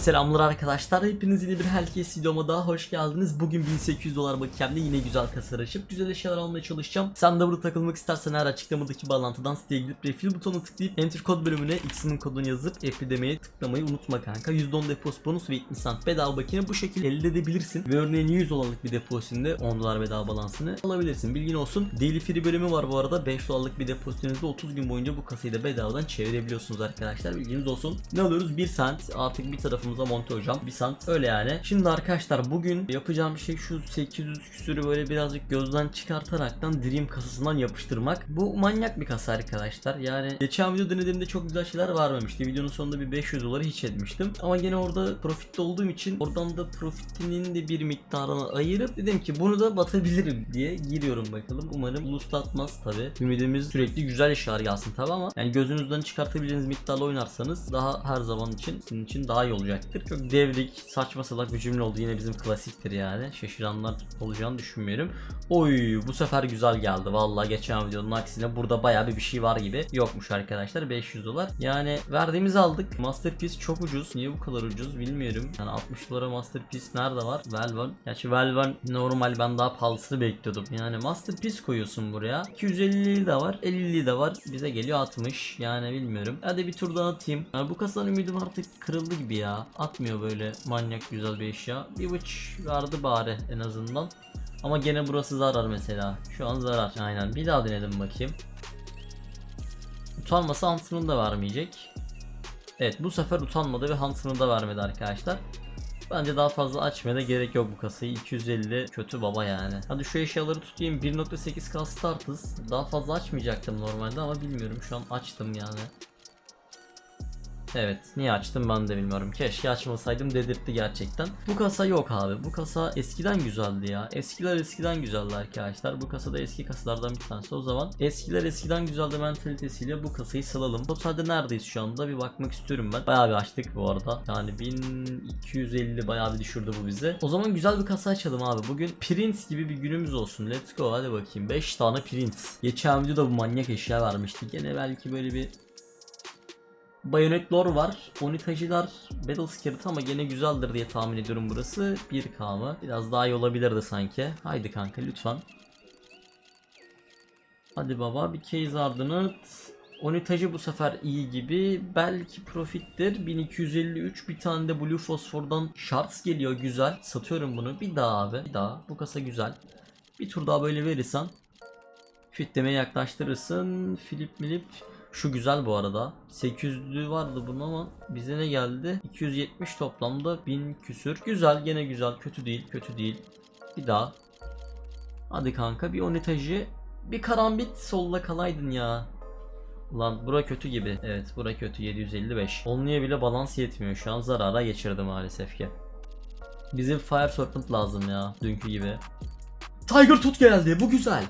selamlar arkadaşlar. Hepiniz yeni bir herkes videoma daha hoş geldiniz. Bugün 1800 dolar bakiyemle yine güzel kasalar güzel eşyalar almaya çalışacağım. Sen de burada takılmak istersen her açıklamadaki bağlantıdan siteye gidip refill butonuna tıklayıp enter kod bölümüne x'inin kodunu yazıp epidemiye tıklamayı unutma kanka. %10 depos bonus ve 70 cent bedava bakiyeni bu şekilde elde edebilirsin. Ve örneğin 100 dolarlık bir deposinde 10 dolar bedava balansını alabilirsin. Bilgin olsun. Daily free bölümü var bu arada. 5 dolarlık bir depozitonuzda 30 gün boyunca bu kasayı da bedavadan çevirebiliyorsunuz arkadaşlar. Bilginiz olsun. Ne alıyoruz? 1 cent. Artık bir tarafımıza monte hocam. 1 cent. Öyle yani. Şimdi arkadaşlar bugün yapacağım şey şu 800 küsürü böyle birazcık gözden çıkartaraktan Dream kasasından yapıştırmak. Bu manyak bir kasa arkadaşlar. Yani geçen video denediğimde çok güzel şeyler vermemişti. Videonun sonunda bir 500 doları hiç etmiştim. Ama gene orada profitte olduğum için oradan da profitinin de bir miktarını ayırıp dedim ki bunu da batabilirim diye giriyorum bakalım. Umarım uluslatmaz tabi. Ümidimiz sürekli güzel eşyalar gelsin tabi ama yani gözünüzden çıkartabileceğiniz miktarla oynarsanız daha her zaman için sizin için daha iyi olacaktır. Çok devrik, saçma salak bir cümle oldu. Yine bizim klasiktir yani. Şaşıranlar olacağını düşünmüyorum. Oy bu sefer güzel geldi. Vallahi geçen videonun aksine burada bayağı bir bir şey var gibi. Yokmuş arkadaşlar 500 dolar. Yani verdiğimizi aldık. Masterpiece çok ucuz. Niye bu kadar ucuz bilmiyorum. Yani 60 dolara Masterpiece nerede var? Velvan. Gerçi Velvan normal ben daha pahalısını bekliyordum. Yani Masterpiece koyuyorsun buraya. 250'li de var. 50'li de var. Bize geliyor 60. Yani bilmiyorum. Hadi bir tur daha atayım. Yani bu kasanın ümidim artık kırıldı gibi ya. Atmıyor böyle manyak güzel bir eşya. Bir bıç vardı bari en azından. Ama gene burası zarar mesela. Şu an zarar. Aynen. Bir daha denedim bakayım. Utanmasa Huntsman'ı da vermeyecek. Evet bu sefer utanmadı ve Huntsman'ı da vermedi arkadaşlar. Bence daha fazla açmaya da gerek yok bu kasayı. 250 kötü baba yani. Hadi şu eşyaları tutayım. 1.8k startız. Daha fazla açmayacaktım normalde ama bilmiyorum. Şu an açtım yani. Evet niye açtım ben de bilmiyorum. Keşke açmasaydım dedirtti gerçekten. Bu kasa yok abi. Bu kasa eskiden güzeldi ya. Eskiler eskiden güzeldi arkadaşlar. Bu kasa da eski kasalardan bir tanesi. O zaman eskiler eskiden güzeldi mentalitesiyle bu kasayı salalım. Totalde neredeyiz şu anda bir bakmak istiyorum ben. Bayağı bir açtık bu arada. Yani 1250 bayağı bir düşürdü bu bizi. O zaman güzel bir kasa açalım abi. Bugün Prince gibi bir günümüz olsun. Let's go hadi bakayım. 5 tane Prince. Geçen videoda bu manyak eşya vermişti. Gene belki böyle bir Bayonet lore var. Onitacılar Battle Scarlet ama gene güzeldir diye tahmin ediyorum burası. 1K mı? Biraz daha iyi olabilirdi sanki. Haydi kanka lütfen. Hadi baba bir case ardını Onitacı bu sefer iyi gibi. Belki profittir. 1253 bir tane de Blue Phosphor'dan Shards geliyor güzel. Satıyorum bunu. Bir daha abi. Bir daha. Bu kasa güzel. Bir tur daha böyle verirsen Fitlemeye yaklaştırırsın. Filip milip şu güzel bu arada. 800'lü vardı bunun ama bize ne geldi? 270 toplamda 1000 küsür. Güzel gene güzel. Kötü değil. Kötü değil. Bir daha. Hadi kanka bir onetacı. Bir karambit solla kalaydın ya. Lan bura kötü gibi. Evet bura kötü 755. Onluya bile balans yetmiyor. Şu an zarara geçirdi maalesef ki. Bizim Fire Serpent lazım ya. Dünkü gibi. Tiger Tooth geldi. Bu güzel.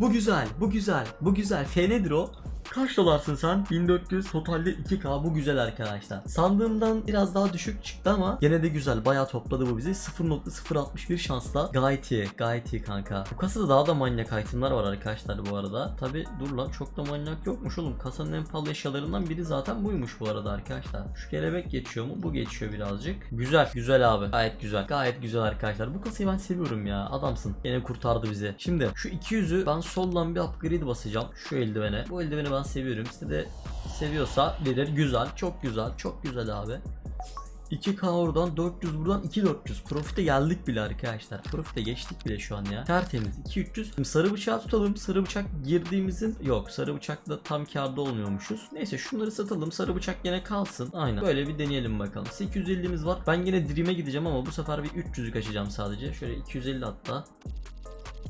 Bu güzel, bu güzel, bu güzel. F nedir o? Kaç dolarsın sen? 1400 totalde 2k bu güzel arkadaşlar. Sandığımdan biraz daha düşük çıktı ama gene de güzel. Bayağı topladı bu bizi. 0.061 şansla. Gayet iyi. Gayet iyi kanka. Bu kasada daha da manyak itemler var arkadaşlar bu arada. Tabi dur lan çok da manyak yokmuş oğlum. Kasanın en pahalı eşyalarından biri zaten buymuş bu arada arkadaşlar. Şu kelebek geçiyor mu? Bu geçiyor birazcık. Güzel. Güzel abi. Gayet güzel. Gayet güzel arkadaşlar. Bu kasayı ben seviyorum ya. Adamsın. Gene kurtardı bizi. Şimdi şu 200'ü ben soldan bir upgrade basacağım. Şu eldivene. Bu eldiveni ben seviyorum. Size de seviyorsa verir. Güzel. Çok güzel. Çok güzel abi. 2K oradan 400 buradan 2400 Profite geldik bile arkadaşlar. Profite geçtik bile şu an ya. Tertemiz. 2300 Şimdi sarı bıçağı tutalım. Sarı bıçak girdiğimizin Yok. Sarı bıçakla tam karda olmuyormuşuz. Neyse şunları satalım. Sarı bıçak gene kalsın. Aynen. Böyle bir deneyelim bakalım. 850'miz var. Ben gene Dream'e gideceğim ama bu sefer bir 300'lük açacağım sadece. Şöyle 250 hatta.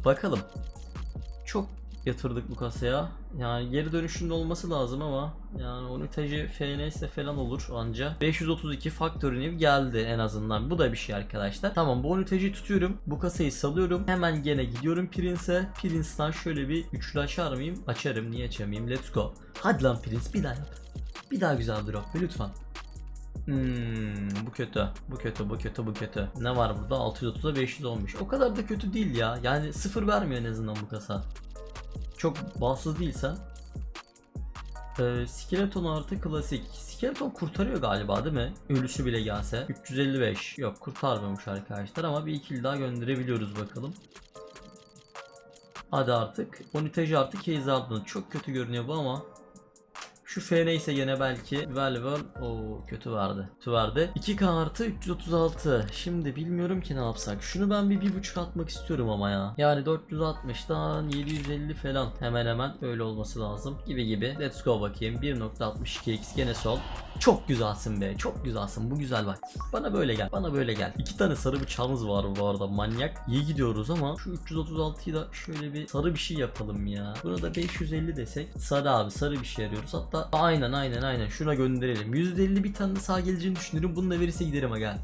Bakalım yatırdık bu kasaya. Yani geri dönüşünde olması lazım ama yani Onitacı FNS falan olur anca. 532 Factory geldi en azından. Bu da bir şey arkadaşlar. Tamam bu Onitacı'yı tutuyorum. Bu kasayı salıyorum. Hemen gene gidiyorum Prince'e. Prince'dan şöyle bir üçlü açar mıyım? Açarım. Niye açamayayım? Let's go. Hadi lan Prince bir daha yap. Bir daha güzel drop lütfen. Hmm, bu kötü. Bu kötü, bu kötü, bu kötü. Ne var burada? 630'a 500 olmuş. O kadar da kötü değil ya. Yani sıfır vermiyor en azından bu kasa çok balsız değilsen Ee, skeleton artı klasik. Skeleton kurtarıyor galiba değil mi? Ölüsü bile gelse. 355. Yok kurtarmıyormuş arkadaşlar ama bir ikili daha gönderebiliyoruz bakalım. Hadi artık. Onitej artı case aldığını. Çok kötü görünüyor bu ama. Şu F neyse gene belki Velvel o kötü verdi. Kötü verdi. 2K artı 336. Şimdi bilmiyorum ki ne yapsak. Şunu ben bir bir buçuk atmak istiyorum ama ya. Yani 460'dan 750 falan. Hemen hemen öyle olması lazım. Gibi gibi. Let's go bakayım. 1.62x gene sol. Çok güzelsin be. Çok güzelsin. Bu güzel bak. Bana böyle gel. Bana böyle gel. İki tane sarı bıçağımız var bu arada. Manyak. İyi gidiyoruz ama şu 336'yı da şöyle bir sarı bir şey yapalım ya. Buna da 550 desek. Sarı abi. Sarı bir şey arıyoruz. Hatta aynen aynen aynen. Şuna gönderelim. %50 bir tane sağ geleceğini düşünüyorum. Bunu da verirse giderim aga.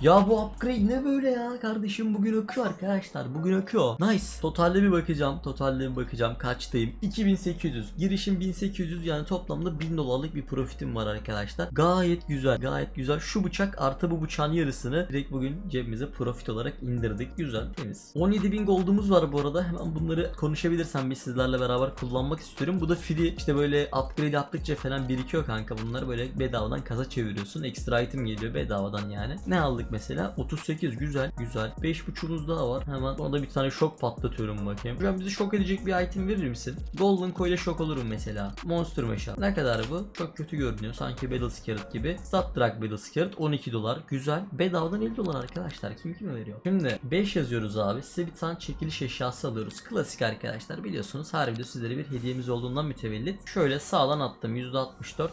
Ya bu upgrade ne böyle ya? Kardeşim bugün akıyor arkadaşlar bugün akıyor. Nice. Totalde bir bakacağım totalde bir bakacağım. Kaçtayım? 2800 girişim 1800 yani toplamda 1000 dolarlık bir profitim var arkadaşlar. Gayet güzel gayet güzel. Şu bıçak artı bu bıçağın yarısını direkt bugün cebimize profit olarak indirdik. Güzel temiz. 17.000 gold'umuz var bu arada. Hemen bunları konuşabilirsem bir sizlerle beraber kullanmak istiyorum. Bu da free işte böyle upgrade yaptıkça falan birikiyor kanka. Bunları böyle bedavadan kasa çeviriyorsun. Ekstra item geliyor bedavadan yani. Ne aldık mesela. 38 güzel güzel. 5.5'umuz daha var. Hemen ona da bir tane şok patlatıyorum bakayım. Hocam bizi şok edecek bir item verir misin? Golden Coil ile şok olurum mesela. Monster Meşal. Ne kadar bu? Çok kötü görünüyor. Sanki Battle Scarlet gibi. Stat Drag Battle Scarlet 12 dolar. Güzel. Bedavadan 50 dolar arkadaşlar. Kim kime veriyor? Şimdi 5 yazıyoruz abi. Size bir tane çekiliş eşyası alıyoruz. Klasik arkadaşlar. Biliyorsunuz her video sizlere bir hediyemiz olduğundan mütevellit. Şöyle sağdan attım. %64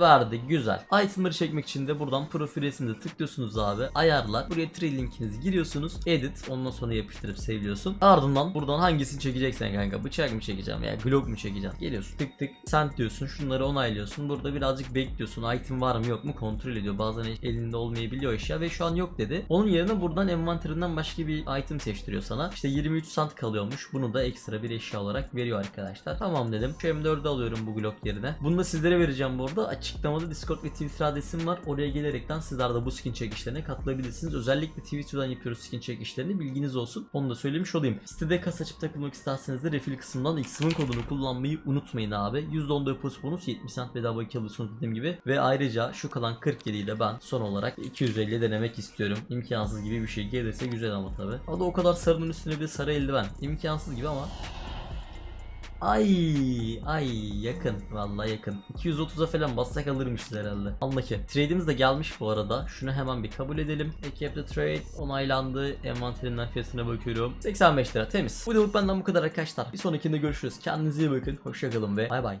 verdi güzel. Itemları çekmek için de buradan profil resimde tıklıyorsunuz abi. Ayarlar. Buraya tree linkinizi giriyorsunuz. Edit. Ondan sonra yapıştırıp seviyorsun. Ardından buradan hangisini çekeceksen kanka. Bıçak mı çekeceğim ya glock mu çekeceğim. Geliyorsun tık tık send diyorsun. Şunları onaylıyorsun. Burada birazcık bekliyorsun. Item var mı yok mu kontrol ediyor. Bazen elinde olmayabiliyor eşya ve şu an yok dedi. Onun yerine buradan envanterinden başka bir item seçtiriyor sana. İşte 23 sant kalıyormuş. Bunu da ekstra bir eşya olarak veriyor arkadaşlar. Tamam dedim. Şu M4'ü alıyorum bu glock yerine. Bunu da sizlere vereceğim bu arada açıklamada Discord ve Twitter adresim var. Oraya gelerekten sizler de bu skin çekişlerine katılabilirsiniz. Özellikle Twitter'dan yapıyoruz skin çekişlerini. Bilginiz olsun. Onu da söylemiş olayım. Sitede kas açıp takılmak isterseniz de refil kısmından X'min kodunu kullanmayı unutmayın abi. %10 depozit bonus 70 cent bedava 2 alıyorsunuz dediğim gibi. Ve ayrıca şu kalan 47 ile ben son olarak 250 denemek istiyorum. İmkansız gibi bir şey gelirse güzel ama tabi. O da o kadar sarının üstüne bir sarı eldiven. İmkansız gibi ama Ay ay yakın. Vallahi yakın. 230'a falan bassak alırmışız herhalde. Anla ki trade'imiz de gelmiş bu arada. Şunu hemen bir kabul edelim. Accept the trade onaylandı. Envanterinden fiyatına bakıyorum. 85 lira temiz. Bu videoluk benden bu kadar arkadaşlar. Bir sonrakinde görüşürüz. Kendinize iyi bakın Hoşçakalın ve bay bay